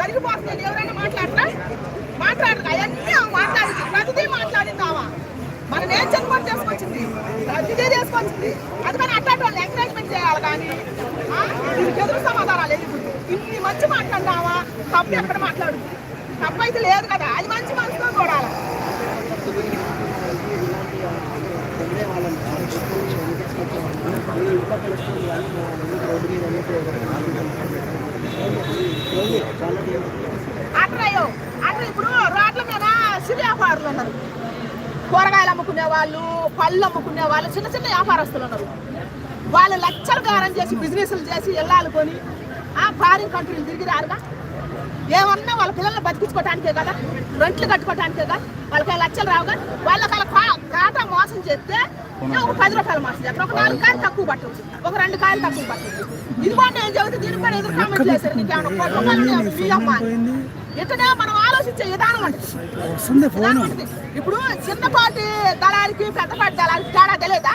జరిగిపోతుంది ఎవరైనా మాట్లాడరా? మాట్లాడరు? అవన్నీ ఆమె మాట్లాడింది. ప్రతిదీ మాట్లాడింది ఆమె మన నేచర్ కూడా చేసుకొచ్చింది. ప్రతిదీ చేసుకొచ్చింది. అందుకని అట్లాంటి వాళ్ళు ఎంకరేజ్మెంట్ చేయాలి కానీ ఎదురు సమాధానాలు ఎదుగుతుంది ఇన్ని మంచి మాట్లాడినావా? తప్పు ఎక్కడ మాట్లాడు తప్పు అయితే లేదు కదా. అది మంచి మనసుతో చూడాలి. అట్రయ్యో. అట్ర ఇప్పుడు రోడ్ల మీద చిన్న వ్యాపారులు ఉన్నారు. కూరగాయలు అమ్ముకునే వాళ్ళు పళ్ళు అమ్ముకునే వాళ్ళు చిన్న చిన్న వ్యాపారస్తులు ఉన్నారు. వాళ్ళు లక్షలు గారం చేసి బిజినెస్లు చేసి ఇళ్ళాలు కొని ఆ ఫారిన్ కంట్రీలు తిరిగి రారుగా? ఏమన్నా వాళ్ళ పిల్లల్ని బతికించుకోవటానికే కదా? రెంట్లు కట్టుకోవటానికే కదా? వాళ్ళకి లక్షలు రావుగా? వాళ్ళకి వాళ్ళ కా- ఖాతా మోసం చేస్తే ఒక పది రూపాయలు మోసం చేస్తారు. ఒక నాలుగు కాయలు తక్కువ పట్టవచ్చు ఒక రెండు కాయలు తక్కువ పట్టవచ్చు ఇది కూడా నేను చెబితే దీని పైన ఎదురు కామెంట్ చేశారు. నీకేమన్నా కోటి రూపాయలు. ఇట్లనే మనం ఆలోచించే విధానం అంటే ఇప్పుడు చిన్నపాటి దళానికి పెద్దపాటి దళానికి తేడా తెలియదా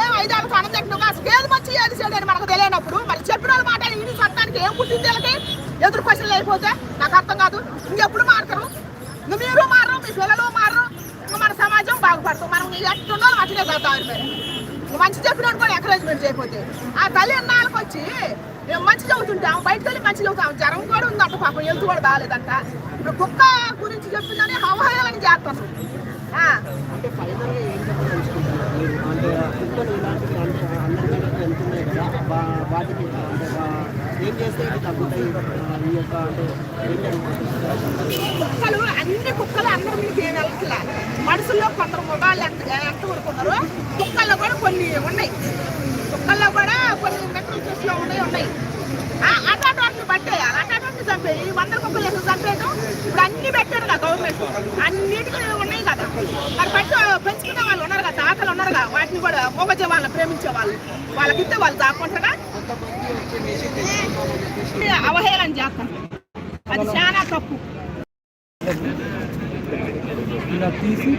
ఏం ఐదారు అన్నం తింటున్నాం అసలు ఏది మంచి ఏది అని మనకు తెలియనప్పుడు మరి చెప్పిన వాళ్ళ మాట ఇది సత్తానికి ఏం పుట్టింది వీళ్ళకి ఎదురు క్వశ్చన్లు అయిపోతే నాకు అర్థం కాదు. ఇంకెప్పుడు మారుతారు ఇంక మీరు మారరు మీ పిల్లలు మారరు ఇంక మన సమాజం బాగుపడతాం మనం ఎట్టున్నా అట్లే చదువుతారు మీరు మంచి చెప్పినోడు కూడా ఎంకరేజ్మెంట్ చేయకపోతే. ఆ తల్లి అన్నాళ్ళకి వచ్చి మేము మంచి చదువుతుంటాం? బయటకు వెళ్ళి మంచి చదువుతాం. జ్వరం కూడా ఉందంట పాపం హెల్త్ కూడా బాగాలేదంట. ఇప్పుడు కుక్క గురించి చెప్పిందని అవహేళన చేస్తాను. అంటే ఫైనల్గా ఏం చెప్పదలుచుకుంటున్నారు అంటే కుక్కలు ఇలాంటివి వాటికి కుక్కలు అన్ని కుక్కలు అందరూ మీకు ఏమి వెళ్ళట్లే మనుషుల్లో కొందరు మొగాళ్ళు ఎంత ఎంత వరకు ఉన్నారు కుక్కల్లో కూడా కొన్ని ఉన్నాయి. కుక్కల్లో కూడా కొన్ని మెంటల్ కేసులో ఉన్నాయి ఉన్నాయి. ఆ, అట్లాంటి వాటిని పట్టేయాలి అట్లాంటి చంపేయి ఈ వందల కుక్కలు ఎందుకు చంపేయడం ఇప్పుడు అన్ని పెట్టారు కదా గవర్నమెంట్. అన్నిటికీ ఉన్నాయి కదా. మరి పట్టు పెంచుకునే వాళ్ళు ఉన్నారు కదా తాతలు వాళ్ళని కూడా మోగజే వాళ్ళని ప్రేమించే వాళ్ళు. వాళ్ళకిస్తే వాళ్ళు దాక్కుంటారా? అవహేళన చేస్తాను అది చాలా తప్పు. తీసి